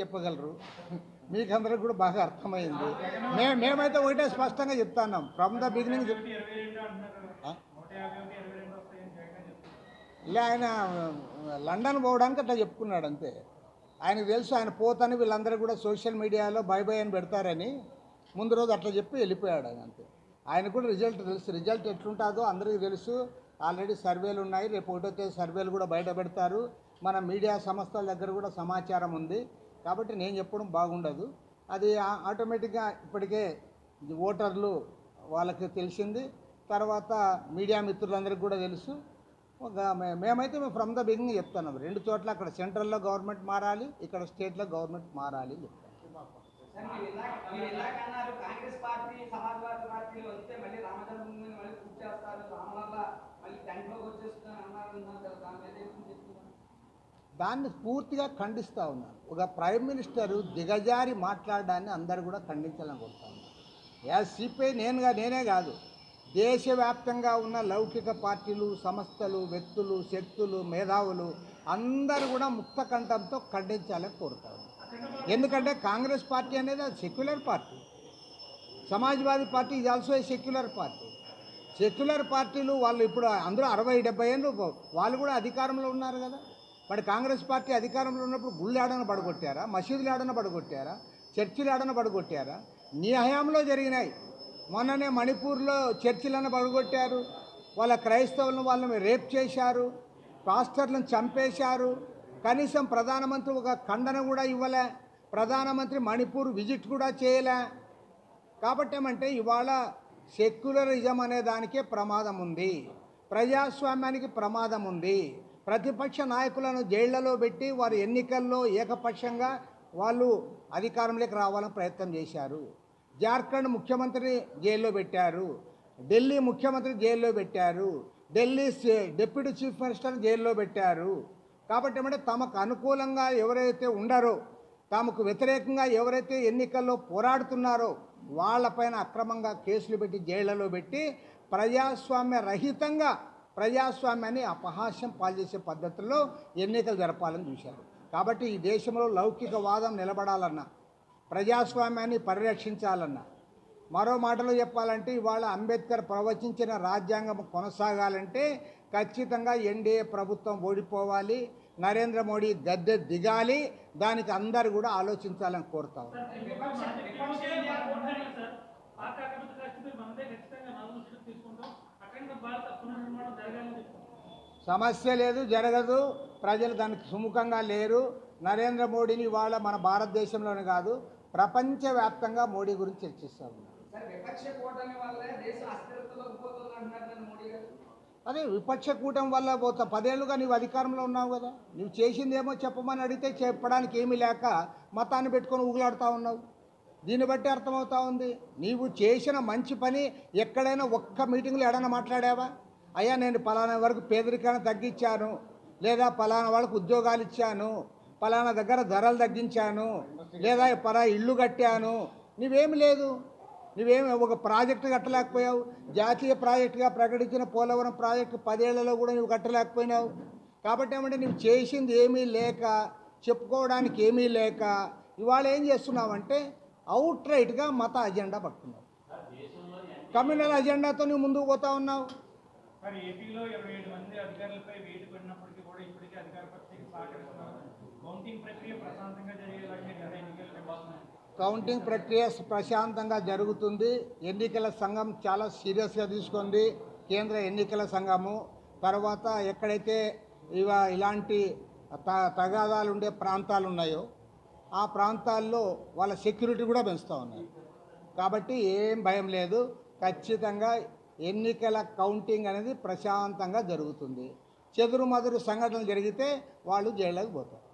చెప్పగలరు? మీకు అందరికి కూడా బాగా అర్థమైంది. మే మేమైతే ఒకటే స్పష్టంగా చెప్తాన్నాం. ఫ్రమ్ ద బిగినింగ్ ఇలా ఆయన లండన్ పోవడానికి అట్లా చెప్పుకున్నాడు అంతే. ఆయనకు తెలుసు ఆయన పోతని వీళ్ళందరూ కూడా సోషల్ మీడియాలో బై బై అని పెడతారని ముందు రోజు అట్లా చెప్పి వెళ్ళిపోయాడు ఆయన అంతే. ఆయన కూడా రిజల్ట్ తెలుసు. రిజల్ట్ ఎట్లుంటుందో అందరికీ తెలుసు. ఆల్రెడీ సర్వేలు ఉన్నాయి. రేపు ఒకటో తేదీ సర్వేలు కూడా బయట పెడతారు. మన మీడియా సంస్థల దగ్గర కూడా సమాచారం ఉంది. కాబట్టి నేను చెప్పడం బాగుండదు. అది ఆటోమేటిక్గా ఇప్పటికే ఓటర్లు వాళ్ళకి తెలిసింది. తర్వాత మీడియా మిత్రులందరికీ కూడా తెలుసు. ఒక మే- మేమైతే మేము ఫ్రమ్ ద బిగినింగ్ చెప్తున్నాం. రెండు చోట్ల అక్కడ సెంట్రల్లో గవర్నమెంట్ మారాలి ఇక్కడ స్టేట్లో గవర్నమెంట్ మారాలి చెప్తాను మళ్ళీ దాన్ని పూర్తిగా ఖండిస్తూ ఉన్నాను ఒక ప్రైమ్ మినిస్టరు దిగజారి మాట్లాడడాన్ని అందరూ కూడా ఖండించాలని కోరుతాను యా సిపిఐ నేనుగా నేనే కాదు. దేశవ్యాప్తంగా ఉన్న లౌకిక పార్టీలు సంస్థలు వ్యక్తులు శక్తులు మేధావులు అందరూ కూడా ముక్త కంఠంతో ఖండించాలని కోరుతాను ఎందుకంటే కాంగ్రెస్ పార్టీ అనేది అది సెక్యులర్ పార్టీ. సమాజ్వాదీ పార్టీ ఇది also a secular party secular పార్టీలు వాళ్ళు ఇప్పుడు అందరూ అరవై డెబ్బై ఏళ్ళు వాళ్ళు కూడా అధికారంలో ఉన్నారు కదా. మరి కాంగ్రెస్ పార్టీ అధికారంలో ఉన్నప్పుడు గుళ్ళు ఆడన పడగొట్టారా? మసీదులు పడగొట్టారా? చర్చిలు ఆడన పడగొట్టారా? నీ హయాంలో జరిగినాయి. మొన్ననే మణిపూర్లో చర్చిలను పడగొట్టారు. వాళ్ళ క్రైస్తవులను వాళ్ళని రేప్ చేశారు. పాస్టర్లను చంపేశారు. కనీసం ప్రధానమంత్రి ఒక ఖండన కూడా ఇవ్వలే. ప్రధానమంత్రి మణిపూర్ విజిట్ కూడా చేయలే. కాబట్టి ఏమంటే ఇవాళ సెక్యులరిజం అనే దానికే ప్రమాదం ఉంది. ప్రజాస్వామ్యానికి ప్రమాదం ఉంది. ప్రతిపక్ష నాయకులను జైళ్ళలో పెట్టి వారు ఎన్నికల్లో ఏకపక్షంగా వాళ్ళు అధికారంలోకి రావాలని ప్రయత్నం చేశారు. జార్ఖండ్ ముఖ్యమంత్రిని జైల్లో పెట్టారు. ఢిల్లీ ముఖ్యమంత్రి జైల్లో పెట్టారు. ఢిల్లీ డిప్యూటీ చీఫ్ మినిస్టర్ జైల్లో పెట్టారు. కాబట్టి ఏమంటే తమకు అనుకూలంగా ఎవరైతే ఉండరో తమకు వ్యతిరేకంగా ఎవరైతే ఎన్నికల్లో పోరాడుతున్నారో వాళ్ళపైన అక్రమంగా కేసులు పెట్టి జైళ్ళలో పెట్టి ప్రజాస్వామ్య రహితంగా ప్రజాస్వామ్యాన్ని అపహాస్యం పాల్చేసే పద్ధతుల్లో ఎన్నికలు జరపాలని చూశారు. కాబట్టి ఈ దేశంలో లౌకిక వాదం నిలబడాలన్నా ప్రజాస్వామ్యాన్ని పరిరక్షించాలన్నా మరో మాటలో చెప్పాలంటే ఇవాళ అంబేద్కర్ ప్రవచించిన రాజ్యాంగం కొనసాగాలంటే ఖచ్చితంగా ఎన్డీఏ ప్రభుత్వం ఓడిపోవాలి నరేంద్ర మోడీ గద్దె దిగాలి దానికి అందరు కూడా ఆలోచించాలని కోరుతాం సమస్య లేదు జరగదు. ప్రజలు దానికి సుముఖంగా లేరు. నరేంద్ర మోడీని ఇవాళ మన భారతదేశంలోనే కాదు ప్రపంచవ్యాప్తంగా మోడీ గురించి చర్చిస్తూ ఉన్నారు సార్ విపక్ష కూటమి వల్లే దేశం అస్థిరతలోకి పోతుంది అంటున్నారు కదా మోడీ గారు. అదే విపక్ష కూటమి వల్ల పోతా. పదేళ్ళుగా నీవు అధికారంలో ఉన్నావు కదా. నువ్వు చేసిందేమో చెప్పమని అడిగితే చెప్పడానికి ఏమీ లేక మతాన్ని పెట్టుకొని ఊగులాడుతూ ఉన్నావు. దీన్ని బట్టి అర్థమవుతా ఉంది. నీవు చేసిన మంచి పని ఎక్కడైనా ఒక్క మీటింగ్లో ఎడైనా మాట్లాడావా? అయ్యా నేను పలానా వరకు పేదరికాన్ని తగ్గించాను లేదా పలానా వాళ్ళకు ఉద్యోగాలు ఇచ్చాను పలానా దగ్గర ధరలు తగ్గించాను లేదా పలా ఇల్లు కట్టాను. నీవేమి లేదు. నువ్వేమి ఒక ప్రాజెక్టు కట్టలేకపోయావు. జాతీయ ప్రాజెక్టుగా ప్రకటించిన పోలవరం ప్రాజెక్టు పదేళ్ళలో కూడా నువ్వు కట్టలేకపోయినావు. కాబట్టి ఏమంటే నువ్వు చేసింది ఏమీ లేక చెప్పుకోవడానికి ఏమీ లేక ఇవాళ ఏం చేస్తున్నావంటే అవుట్ రైట్గా మత అజెండా పట్టుకున్నావు. కమ్యూనల్ అజెండాతో నువ్వు ముందుకు పోతా ఉన్నావు. కౌంటింగ్ ప్రక్రియ ప్రశాంతంగా జరుగుతుంది. ఎన్నికల సంఘం చాలా సీరియస్గా తీసుకుంది. కేంద్ర ఎన్నికల సంఘము. తర్వాత ఎక్కడైతే ఇవ ఇలాంటి త తగాదాలు ఉండే ప్రాంతాలు ఉన్నాయో ఆ ప్రాంతాల్లో వాళ్ళ సెక్యూరిటీ కూడా పెంచుతూ ఉన్నారు. కాబట్టి ఏం భయం లేదు. ఖచ్చితంగా ఎన్నికల కౌంటింగ్ అనేది ప్రశాంతంగా జరుగుతుంది. చెదురు మదురు సంఘటనలు జరిగితే వాళ్ళు జైళ్ళకి పోతారు.